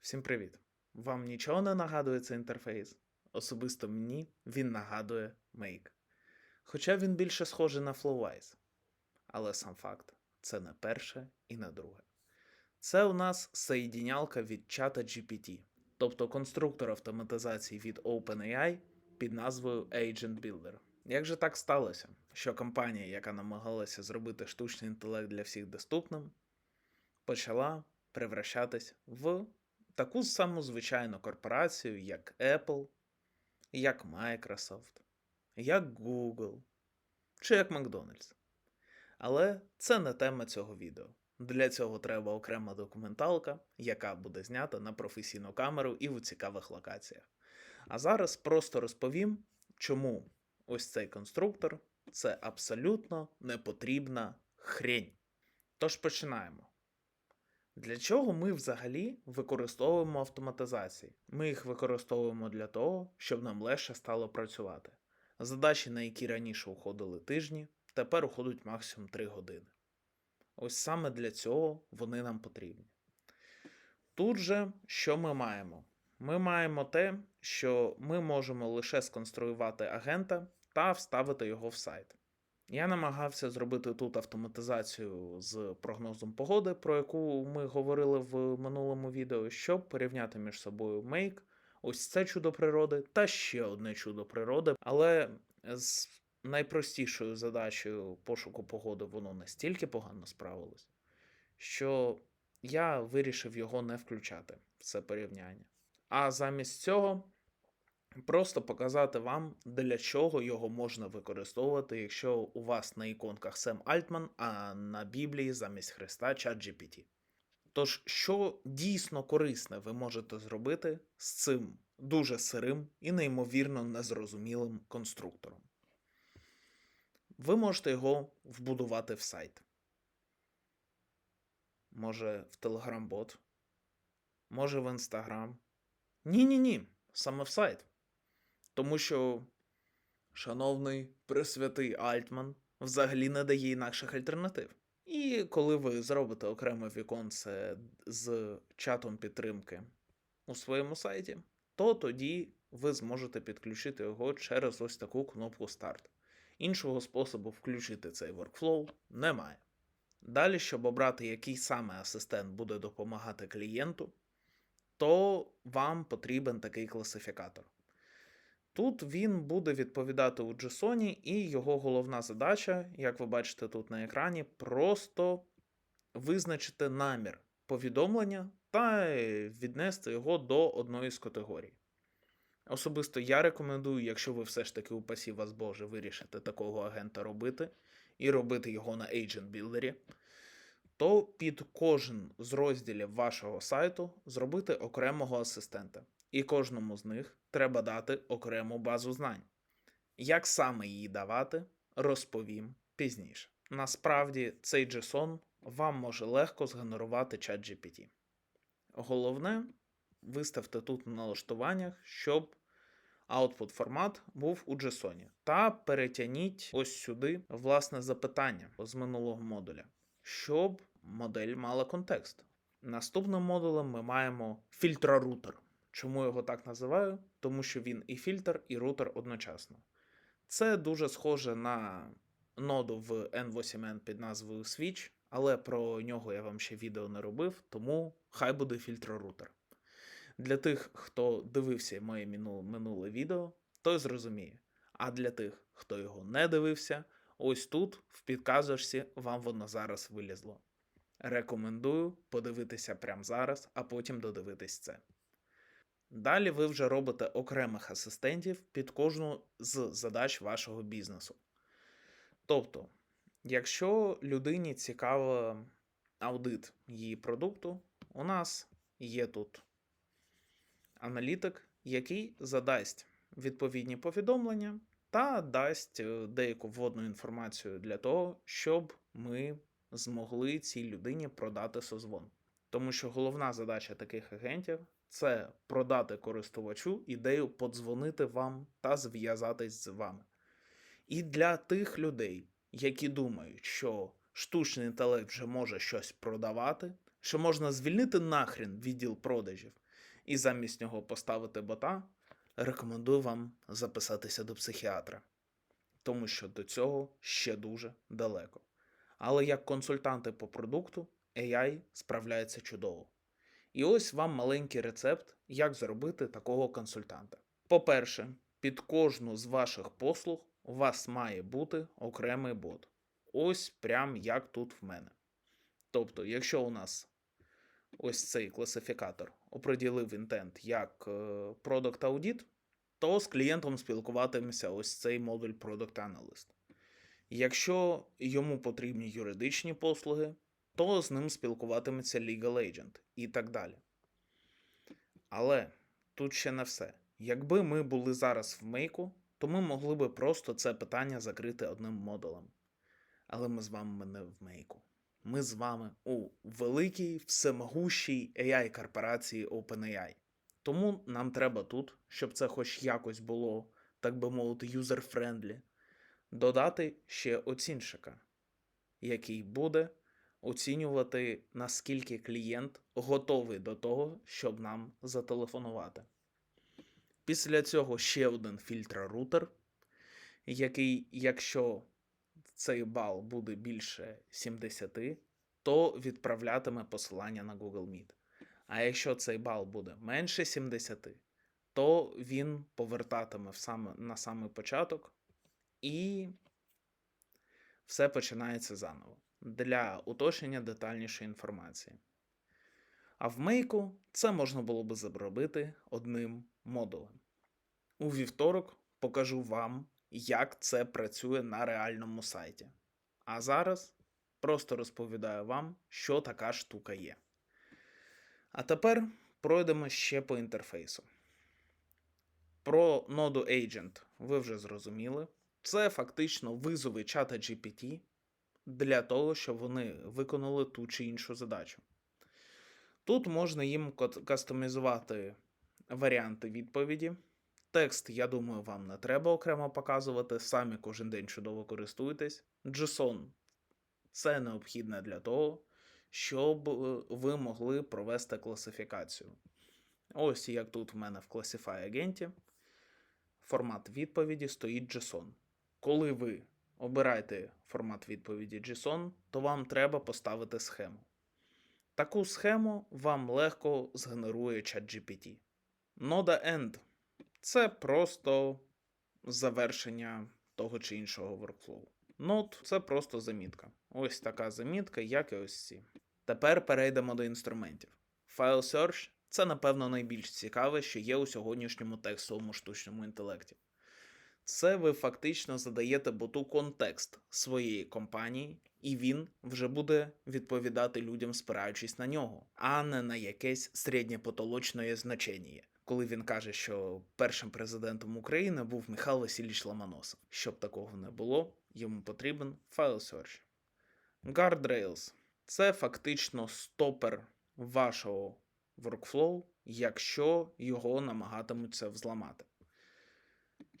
Всім привіт! Вам нічого не нагадує цей інтерфейс? Особисто мені він нагадує Make. Хоча він більше схожий на FlowWise. Але сам факт це не перше і не друге. Це у нас соєдінялка від чата GPT, тобто конструктор автоматизації від OpenAI під назвою Agent Builder. Як же так сталося, що компанія, яка намагалася зробити штучний інтелект для всіх доступним, почала превращатись в таку саму звичайну корпорацію, як Apple, як Microsoft, як Google чи як McDonald's. Але це не тема цього відео. Для цього треба окрема документалка, яка буде знята на професійну камеру і в цікавих локаціях. А зараз просто розповім, чому ось цей конструктор це абсолютно непотрібна хрень. Тож починаємо. Для чого ми взагалі використовуємо автоматизації? Ми їх використовуємо для того, щоб нам легше стало працювати. Задачі, на які раніше уходили тижні, тепер уходять максимум 3 години. Ось саме для цього вони нам потрібні. Тут же, що ми маємо? Ми маємо те, що ми можемо лише сконструювати агента та вставити його в сайт. Я намагався зробити тут автоматизацію з прогнозом погоди, про яку ми говорили в минулому відео, щоб порівняти між собою Make, ось це чудо природи та ще одне чудо природи. Але з найпростішою задачею пошуку погоди воно настільки погано справилось, що я вирішив його не включати в це порівняння. А замість цього просто показати вам, для чого його можна використовувати, якщо у вас на іконках Сем Альтман, а на Біблії замість Христа чат GPT. Тож, що дійсно корисне ви можете зробити з цим дуже сирим і неймовірно незрозумілим конструктором? Ви можете його вбудувати в сайт. Може, в Telegram-бот, може в Instagram. Ні-ні ні, саме в сайт. Тому що, шановний пресвятий Альтман взагалі не дає інакших альтернатив. І коли ви зробите окреме віконце з чатом підтримки у своєму сайті, то тоді ви зможете підключити його через ось таку кнопку Старт. Іншого способу включити цей workflow немає. Далі, щоб обрати, який саме асистент буде допомагати клієнту, то вам потрібен такий класифікатор. Тут він буде відповідати у JSON, і його головна задача, як ви бачите тут на екрані, просто визначити намір повідомлення та віднести його до одної з категорій. Особисто я рекомендую, якщо ви все ж таки у пасі вас Боже вирішите такого агента робити і робити його на Agent Builder, то під кожен з розділів вашого сайту зробити окремого асистента. І кожному з них треба дати окрему базу знань. Як саме її давати, розповім пізніше. Насправді, цей JSON вам може легко згенерувати чат GPT. Головне, виставте тут на налаштуваннях, щоб output формат був у JSON. Та перетягніть ось сюди власне запитання з минулого модуля, щоб модель мала контекст. Наступним модулем ми маємо фільтрорутер. Чому його так називаю? Тому що він і фільтр, і рутер одночасно. Це дуже схоже на ноду в N8N під назвою Switch, але про нього я вам ще відео не робив, тому хай буде фільтрорутер. Для тих, хто дивився моє минуле відео, той зрозуміє. А для тих, хто його не дивився, ось тут, в підказочці, вам воно зараз вилізло. Рекомендую подивитися прямо зараз, а потім додивитись це. Далі ви вже робите окремих асистентів під кожну з задач вашого бізнесу. Тобто, якщо людині цікаво аудит її продукту, у нас є тут аналітик, який задасть відповідні повідомлення та дасть е, деяку вводну інформацію для того, щоб ми змогли цій людині продати созвон. Тому що головна задача таких агентів це продати користувачу ідею подзвонити вам та зв'язатись з вами. І для тих людей, які думають, що штучний інтелект вже може щось продавати, що можна звільнити нахрен відділ продажів і замість нього поставити бота, рекомендую вам записатися до психіатра, тому що до цього ще дуже далеко. Але як консультанти по продукту, AI справляється чудово. І ось вам маленький рецепт, як зробити такого консультанта. По-перше, під кожну з ваших послуг у вас має бути окремий бот. Ось прям як тут в мене. Тобто, якщо у нас ось цей класифікатор оприділив інтент як е, Product Audit, то з клієнтом спілкуватиметься ось цей модуль Product Analyst. Якщо йому потрібні юридичні послуги, то з ним спілкуватиметься Legal Agent і так далі. Але тут ще не все. Якби ми були зараз в мейку, то ми могли би просто це питання закрити одним модулем. Але ми з вами не в мейку. Ми з вами у великій всемогущій AI корпорації OpenAI. Тому нам треба тут, щоб це хоч якось було, так би мовити, юзер-френдлі, додати ще оцінщика, який буде оцінювати, наскільки клієнт готовий до того, щоб нам зателефонувати. Після цього ще один фільтр-рутер, який, якщо цей бал буде більше 70, то відправлятиме посилання на Google Meet. А якщо цей бал буде менше 70, то він повертатиме в саме, на самий початок і все починається заново для уточнення детальнішої інформації. А в мейку це можна було би зробити одним модулем. У вівторок покажу вам, як це працює на реальному сайті. А зараз просто розповідаю вам, що така штука є. А тепер пройдемо ще по інтерфейсу. Про ноду Agent ви вже зрозуміли. Це фактично визови чата GPT для того, щоб вони виконали ту чи іншу задачу. Тут можна їм кастомізувати варіанти відповіді. Текст, я думаю, вам не треба окремо показувати, самі кожен день чудово користуєтесь. JSON це необхідне для того, щоб е, ви могли провести класифікацію. Ось як тут в мене в Classify агенті формат відповіді стоїть JSON. Коли ви обираєте формат відповіді JSON, то вам треба поставити схему. Таку схему вам легко згенерує ChatGPT. Нода End це просто завершення того чи іншого workflow. Node – це просто замітка. Ось така замітка, як і ось ці. Тепер перейдемо до інструментів. File Search – це, напевно, найбільш цікаве, що є у сьогоднішньому текстовому штучному інтелекті. Це ви фактично задаєте боту контекст своєї компанії, і він вже буде відповідати людям, спираючись на нього, а не на якесь середньопотолочне значення. Коли він каже, що першим президентом України був Михайло Васильович Ломоносов. Щоб такого не було, йому потрібен файл search. Guardrails – це фактично стопер вашого workflow, якщо його намагатимуться взламати.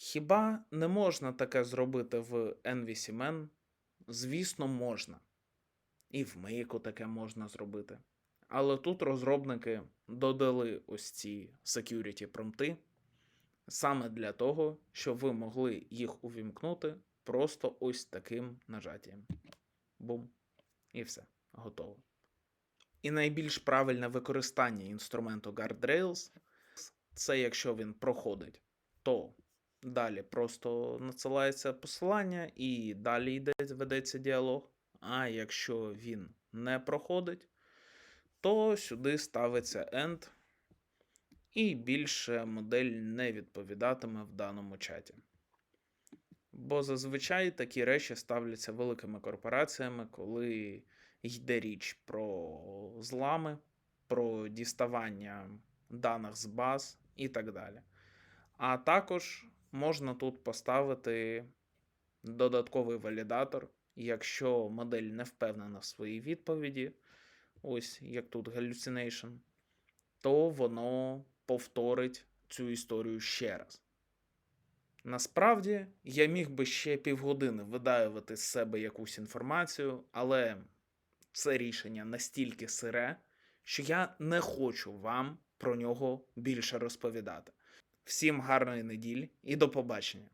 Хіба не можна таке зробити в NVCMN? Звісно, можна. І в Мейку таке можна зробити. Але тут розробники додали ось ці security промпти саме для того, щоб ви могли їх увімкнути просто ось таким нажаттям. Бум. І все, готово. І найбільш правильне використання інструменту Guardrails це якщо він проходить, то далі просто надсилається посилання і далі йде, ведеться діалог. А якщо він не проходить, то сюди ставиться end, і більше модель не відповідатиме в даному чаті. Бо зазвичай такі речі ставляться великими корпораціями, коли йде річ про злами, про діставання даних з баз і так далі. А також можна тут поставити додатковий валідатор, якщо модель не впевнена в своїй відповіді, ось як тут hallucination, то воно повторить цю історію ще раз. Насправді, я міг би ще півгодини видаювати з себе якусь інформацію, але це рішення настільки сире, що я не хочу вам про нього більше розповідати. Всім гарної неділі і до побачення!